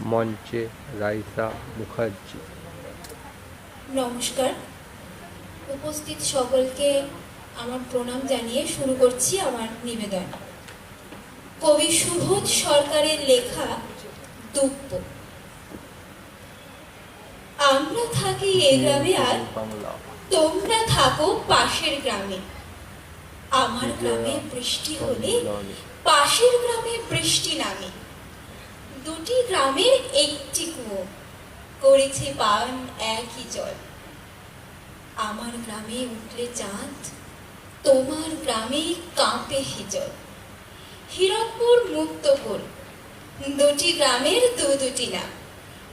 মঞ্চে রাইসা মুখার্জি। নমস্কার। উপস্থিত সকলকে আমার প্রণাম জানিয়ে শুরু করছি আমার নিবেদন। কবি সুবোধ সরকারের লেখা দুপ্প আমরা থাকি এ গ্রামে আর তোমরা থাকো পাশের গ্রামে। আমার গ্রামে বৃষ্টি হলে পাশের গ্রামে বৃষ্টি নামে। দুটি গ্রামের একটি কুয়ো করেছে পান একই জল। আমার গ্রামে উঠলে চাঁদ, তোমার গ্রামে কাঁপে হিজল। হিরণপুর মুক্তপুর, দুটি গ্রামের দু দুটি নাম।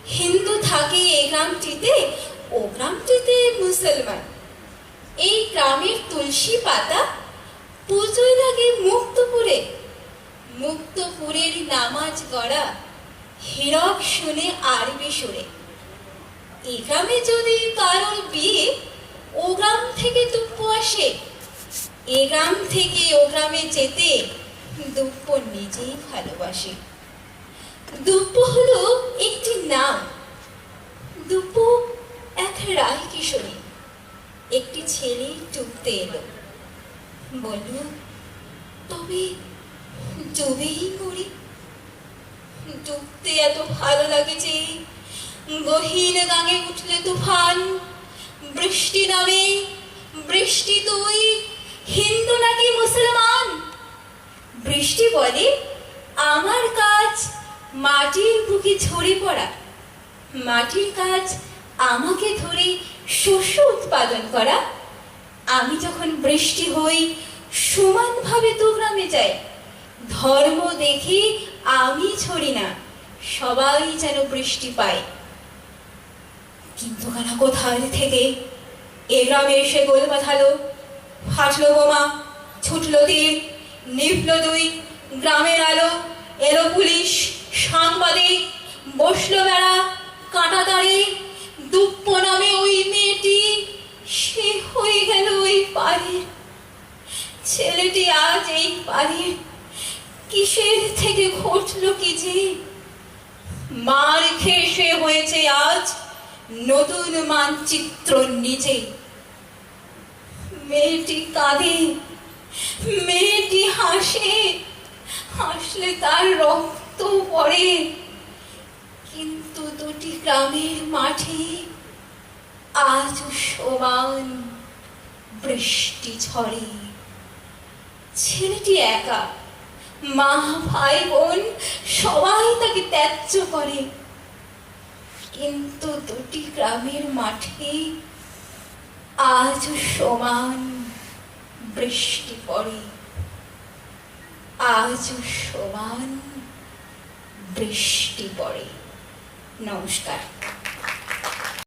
হিন্দু থাকে এই গ্রামটিতে, ও গ্রামটিতে মুসলমান। এই গ্রামের তুলসী পাতা পুজোয় লাগে মুক্তপুরে। মুক্তপুরের নামাজ গড়া হীরক শুনে আরবি সুরে। এই গ্রামে যদি কারোর বিয়ে, ও গ্রাম থেকে দুপ্প আসে। এ গ্রাম থেকে ও গ্রামে যেতে দুপ্প নিজেই ভালোবাসে। দুপ্প হলো একটি নাম। দুপ্প এক রায় কিশোরী। একটি ছেলে ডুবতে এলো। বলল, তবে ডুবেই মরি ডুবতে এত ভালো লাগে যে গহীন গাঙে উঠলে তুফান, বৃষ্টি নামে, বৃষ্টি তুই, হিন্দু নাকি মুসলমান? বৃষ্টি বলে আমার কাজ মাটির বুকে ঝরে পড়া। মাটির কাজ আমাকে ধরে শস্য উৎপাদন করা। আমি যখন বৃষ্টি হই, সমানভাবে দু গ্রামে যাই। ধর্ম দেখে আমি ছড়ি না, সবাই যেন বৃষ্টি পায়। কিন্তু কানা কোথায় থেকে এ গ্রামে এসে গোল বাঁধালো? ফাটলো বোমা, ছুটলো তীর, নিভলো দুই, গ্রামের আলো, এলো পুলিশ, সাংবাদিক, বসল বেড়া কাঁটা দাঁড়ি দুপ্প নামে ওই মেয়েটি, সে হয়ে গেল ওই পাড়ের ছেলেটি আজ এই পাড়ের কিসের থেকে ঘটলো কি যে? মার খেয়ে সে হয়েছে আজ নতুন মানচিত্র নিজে। মেয়েটি কাঁদে, মেয়েটি হাসে, হাসলে তার রক্ত পড়ে। কিন্তু দুটি গ্রামের মাঠে আজ সমান বৃষ্টি ঝরে। ছেলেটি একা মা, ভাই, বোন, সবাই তাকে ত্যায্য করে। কিন্তু দুটি গ্রামের মাঠে আজ সমান বৃষ্টি পড়ে। আজ সমান বৃষ্টি পড়ে। নমস্কার।